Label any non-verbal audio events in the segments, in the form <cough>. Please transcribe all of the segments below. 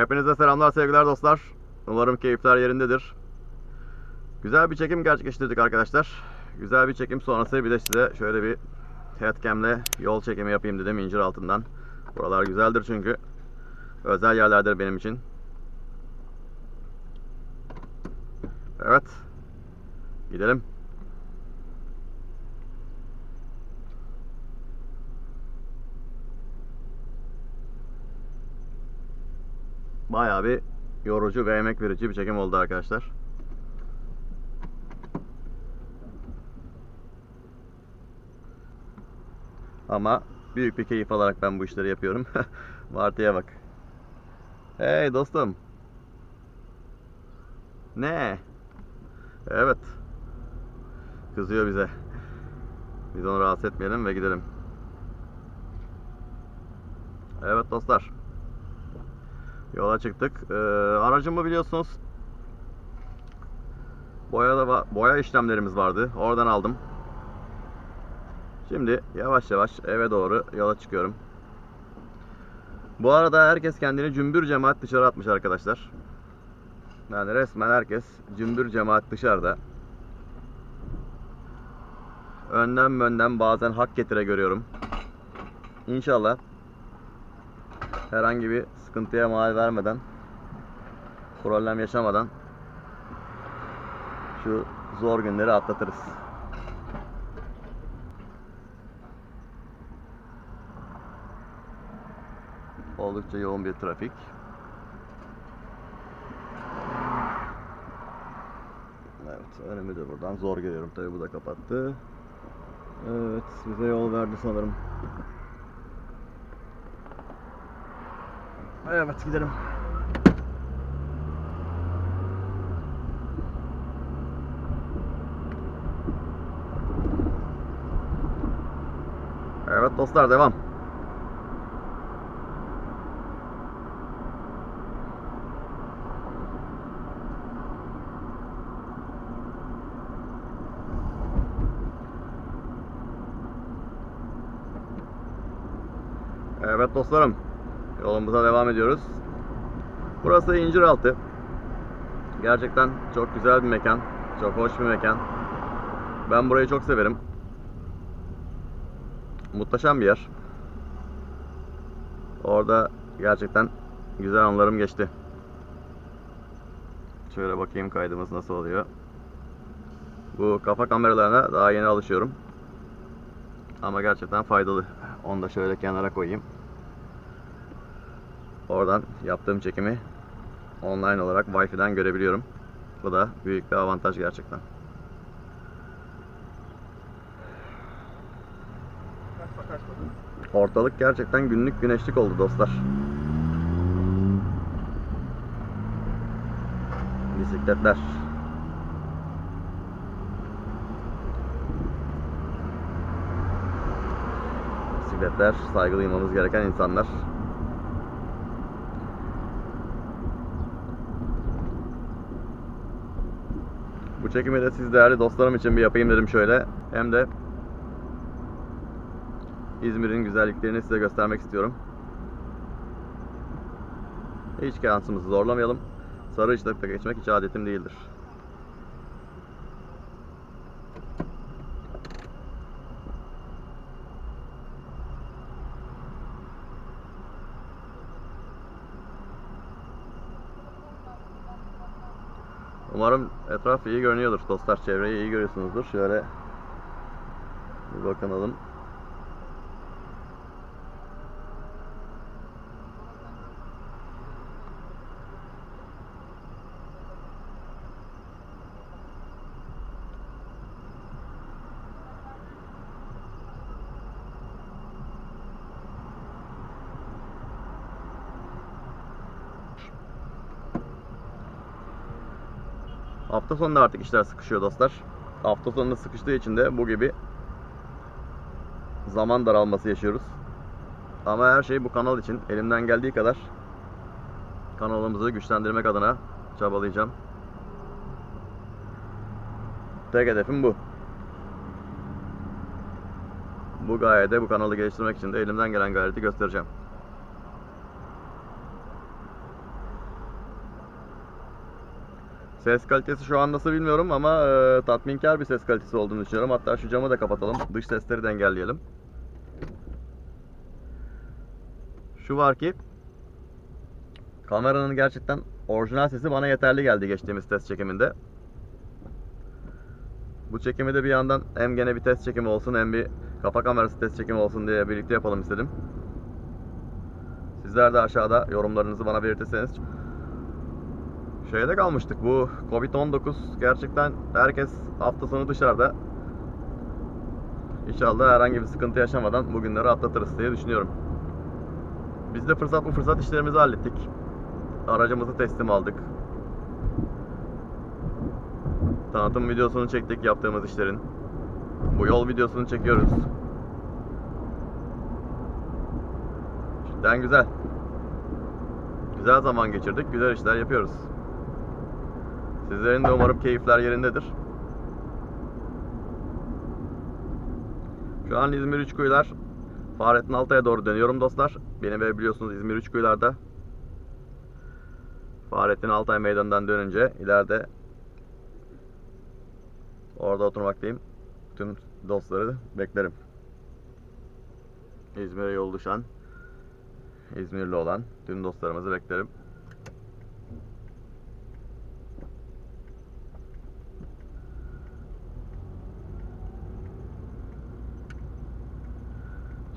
Hepinize selamlar sevgiler dostlar. Umarım keyifler yerindedir. Güzel bir çekim gerçekleştirdik arkadaşlar. Güzel bir çekim sonrası bir de size şöyle bir headcam'le yol çekimi yapayım dedim incir altından. Buralar güzeldir çünkü. Özel yerlerdir benim için. Evet. Gidelim. Bayağı bir yorucu ve emek verici bir çekim oldu arkadaşlar. Ama büyük bir keyif alarak ben bu işleri yapıyorum. <laughs> Martı'ya bak. Hey dostum. Ne? Evet. Kızıyor bize. Biz onu rahatsız etmeyelim ve gidelim. Evet dostlar. Yola çıktık. Ee, aracımı biliyorsunuz boya boya işlemlerimiz vardı. Oradan aldım. Şimdi yavaş yavaş eve doğru yola çıkıyorum. Bu arada herkes kendini cümbür cemaat dışarı atmış arkadaşlar. Yani resmen herkes cümbür cemaat dışarıda. Önden önden bazen hak getire görüyorum. İnşallah herhangi bir sıkıntıya mal vermeden problem yaşamadan şu zor günleri atlatırız. Oldukça yoğun bir trafik. Evet, önümü de buradan zor görüyorum. Tabii bu da kapattı. Evet, bize yol verdi sanırım. Evet, gidelim. Evet dostlar devam. Evet dostlarım. Yolumuza devam ediyoruz. Burası İnciraltı. Gerçekten çok güzel bir mekan. Çok hoş bir mekan. Ben burayı çok severim. Muhteşem bir yer. Orada gerçekten güzel anlarım geçti. Şöyle bakayım kaydımız nasıl oluyor. Bu kafa kameralarına daha yeni alışıyorum. Ama gerçekten faydalı. Onu da şöyle kenara koyayım. Oradan yaptığım çekimi online olarak Wi-Fi'den görebiliyorum. Bu da büyük bir avantaj gerçekten. Ortalık gerçekten günlük güneşlik oldu dostlar. Bisikletler. Bisikletler saygı duymamız gereken insanlar. Bu çekimi de siz değerli dostlarım için bir yapayım dedim şöyle. Hem de İzmir'in güzelliklerini size göstermek istiyorum. Hiç şansımızı zorlamayalım. Sarı ışıkta geçmek hiç adetim değildir. Umarım etraf iyi görünüyordur dostlar. Çevreyi iyi görüyorsunuzdur. Şöyle bir bakalım. Hafta sonunda artık işler sıkışıyor dostlar. Hafta sonunda sıkıştığı için de bu gibi zaman daralması yaşıyoruz. Ama her şey bu kanal için elimden geldiği kadar kanalımızı güçlendirmek adına çabalayacağım. Tek hedefim bu. Bu gayede bu kanalı geliştirmek için de elimden gelen gayreti göstereceğim. Ses kalitesi şu an nasıl bilmiyorum ama e, tatminkar bir ses kalitesi olduğunu düşünüyorum. Hatta şu camı da kapatalım. Dış sesleri de. Şu var ki kameranın gerçekten orijinal sesi bana yeterli geldi geçtiğimiz test çekiminde. Bu çekimi de bir yandan hem gene bir test çekimi olsun hem bir kafa kamerası test çekimi olsun diye birlikte yapalım istedim. Sizler de aşağıda yorumlarınızı bana belirtirseniz. Şeyde kalmıştık bu Covid-19 gerçekten herkes hafta sonu dışarıda. İnşallah herhangi bir sıkıntı yaşamadan bugünleri atlatırız diye düşünüyorum. Biz de fırsat bu fırsat işlerimizi hallettik. Aracımızı teslim aldık. Tanıtım videosunu çektik yaptığımız işlerin. Bu yol videosunu çekiyoruz. Cidden güzel. Güzel zaman geçirdik, güzel işler yapıyoruz. Sizlerin de umarım keyifler yerindedir. Şu an İzmir Üçkuyular Fahrettin Altay'a doğru dönüyorum dostlar. Benim ev biliyorsunuz İzmir Üçkuyular'da. Fahrettin Altay meydanından dönünce ileride orada oturmaktayım. Tüm dostları beklerim. İzmir'e yol düşen İzmirli olan tüm dostlarımızı beklerim.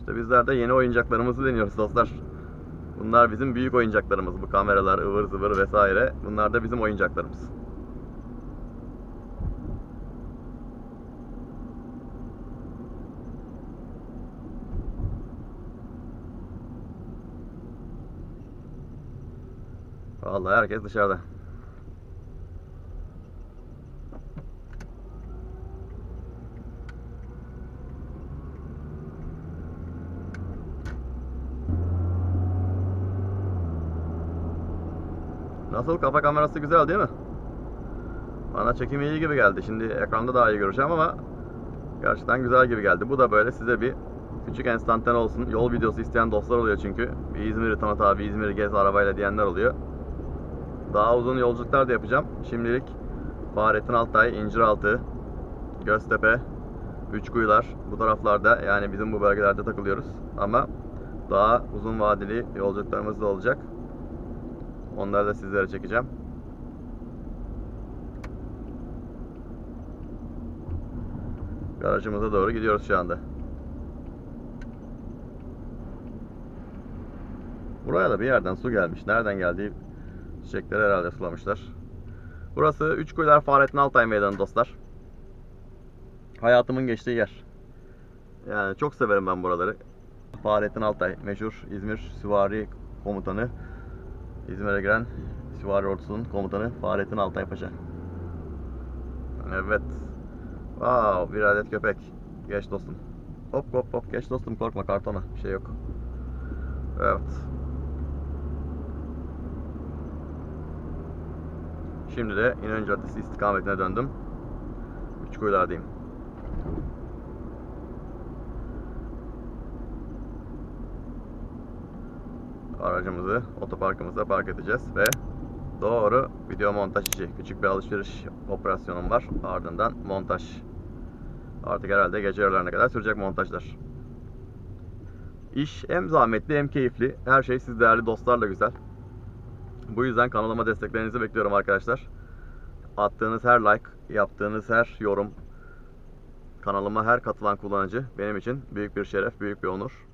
İşte bizler de yeni oyuncaklarımızı deniyoruz dostlar. Bunlar bizim büyük oyuncaklarımız. Bu kameralar, ıvır zıvır vesaire. Bunlar da bizim oyuncaklarımız. Vallahi herkes dışarıda. Nasıl kafa kamerası güzel değil mi? Bana çekim iyi gibi geldi. Şimdi ekranda daha iyi göreceğim ama gerçekten güzel gibi geldi. Bu da böyle size bir küçük enstantan olsun. Yol videosu isteyen dostlar oluyor çünkü. Bir İzmir'i tanıt abi, İzmir'i gez arabayla diyenler oluyor. Daha uzun yolculuklar da yapacağım. Şimdilik Fahrettin Altay, İnciraltı, Göztepe, Üçkuyular bu taraflarda yani bizim bu bölgelerde takılıyoruz. Ama daha uzun vadeli yolculuklarımız da olacak. Onları da sizlere çekeceğim. Garajımıza doğru gidiyoruz şu anda. Buraya da bir yerden su gelmiş. Nereden geldiği çiçekleri herhalde sulamışlar. Burası Üçkuyular Fahrettin Altay Meydanı dostlar. Hayatımın geçtiği yer. Yani çok severim ben buraları. Fahrettin Altay meşhur İzmir Süvari Komutanı. İzmir'e giren Süvari Ordusu'nun komutanı Fahrettin Altay Paşa. Evet. Wow, bir adet köpek. Geç dostum. Hop hop hop geç dostum korkma kartona. Bir şey yok. Evet. Şimdi de İnönü Caddesi istikametine döndüm. Üçkuyulardayım. Aracımızı otoparkımıza park edeceğiz ve doğru video montaj işi. Küçük bir alışveriş operasyonum var. Ardından montaj. Artık herhalde gece yarılarına kadar sürecek montajlar. İş hem zahmetli hem keyifli. Her şey siz değerli dostlarla güzel. Bu yüzden kanalıma desteklerinizi bekliyorum arkadaşlar. Attığınız her like, yaptığınız her yorum, kanalıma her katılan kullanıcı benim için büyük bir şeref, büyük bir onur.